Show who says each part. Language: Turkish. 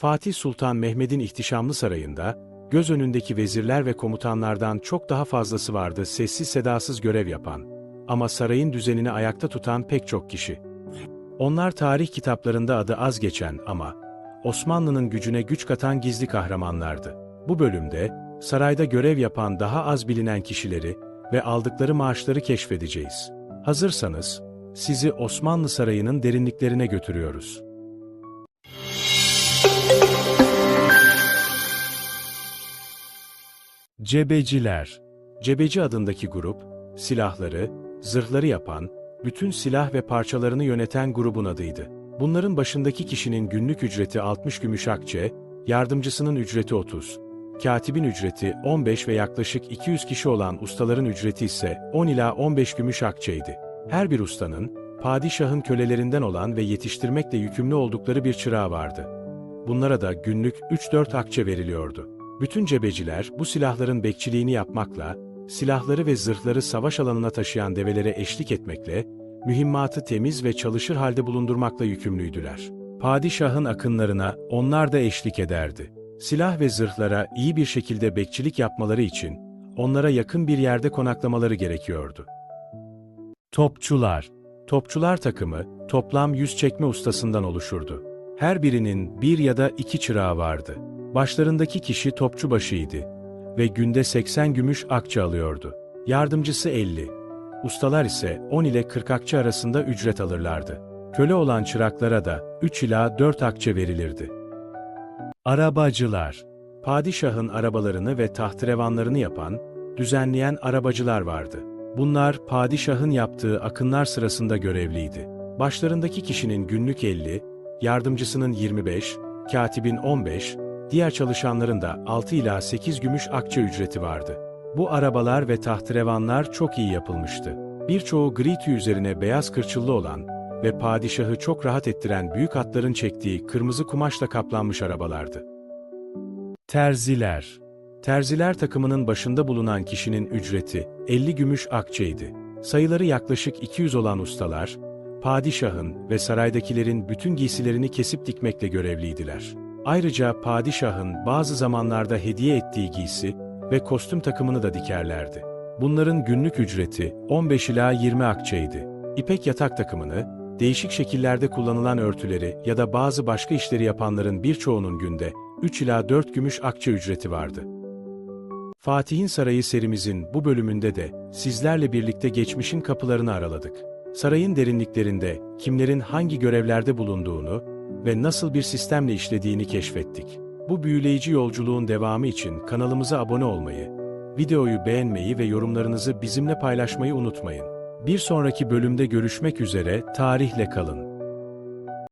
Speaker 1: Fatih Sultan Mehmet'in ihtişamlı sarayında, göz önündeki vezirler ve komutanlardan çok daha fazlası vardı sessiz sedasız görev yapan. Ama sarayın düzenini ayakta tutan pek çok kişi. Onlar tarih kitaplarında adı az geçen ama Osmanlı'nın gücüne güç katan gizli kahramanlardı. Bu bölümde, sarayda görev yapan daha az bilinen kişileri ve aldıkları maaşları keşfedeceğiz. Hazırsanız, sizi Osmanlı Sarayı'nın derinliklerine götürüyoruz. Cebeciler Cebeci adındaki grup, silahları, zırhları yapan, bütün silah ve parçalarını yöneten grubun adıydı. Bunların başındaki kişinin günlük ücreti 60 gümüş akçe, yardımcısının ücreti 30, katibin ücreti 15 ve yaklaşık 200 kişi olan ustaların ücreti ise 10 ila 15 gümüş akçeydi. Her bir ustanın, padişahın kölelerinden olan ve yetiştirmekle yükümlü oldukları bir çırağı vardı. Bunlara da günlük 3-4 akçe veriliyordu. Bütün cebeciler bu silahların bekçiliğini yapmakla, silahları ve zırhları savaş alanına taşıyan develere eşlik etmekle, mühimmatı temiz ve çalışır halde bulundurmakla yükümlüydüler. Padişahın akınlarına onlar da eşlik ederdi. Silah ve zırhlara iyi bir şekilde bekçilik yapmaları için, onlara yakın bir yerde konaklamaları gerekiyordu. Topçular Topçular takımı, toplam 100 çekme ustasından oluşurdu. Her birinin bir ya da iki çırağı vardı. Başlarındaki kişi topçu başıydı ve günde 80 gümüş akçe alıyordu. Yardımcısı 50. Ustalar ise 10 ile 40 akçe arasında ücret alırlardı. Köle olan çıraklara da 3 ila 4 akçe verilirdi. Arabacılar Padişahın arabalarını ve tahtrevanlarını yapan, düzenleyen arabacılar vardı. Bunlar padişahın yaptığı akınlar sırasında görevliydi. Başlarındaki kişinin günlük 50, yardımcısının 25, katibin 15, diğer çalışanların da 6 ila 8 gümüş akçe ücreti vardı. Bu arabalar ve tahtrevanlar çok iyi yapılmıştı. Birçoğu gri tüy üzerine beyaz kırçıllı olan ve padişahı çok rahat ettiren büyük atların çektiği kırmızı kumaşla kaplanmış arabalardı. Terziler Terziler takımının başında bulunan kişinin ücreti 50 gümüş akçeydi. Sayıları yaklaşık 200 olan ustalar, padişahın ve saraydakilerin bütün giysilerini kesip dikmekle görevliydiler. Ayrıca padişahın bazı zamanlarda hediye ettiği giysi ve kostüm takımını da dikerlerdi. Bunların günlük ücreti 15 ila 20 akçeydi. İpek yatak takımını, değişik şekillerde kullanılan örtüleri ya da bazı başka işleri yapanların birçoğunun günde 3 ila 4 gümüş akçe ücreti vardı. Fatih'in Sarayı serimizin bu bölümünde de sizlerle birlikte geçmişin kapılarını araladık. Sarayın derinliklerinde kimlerin hangi görevlerde bulunduğunu ve nasıl bir sistemle işlediğini keşfettik. Bu büyüleyici yolculuğun devamı için kanalımıza abone olmayı, videoyu beğenmeyi ve yorumlarınızı bizimle paylaşmayı unutmayın. Bir sonraki bölümde görüşmek üzere, tarihle kalın.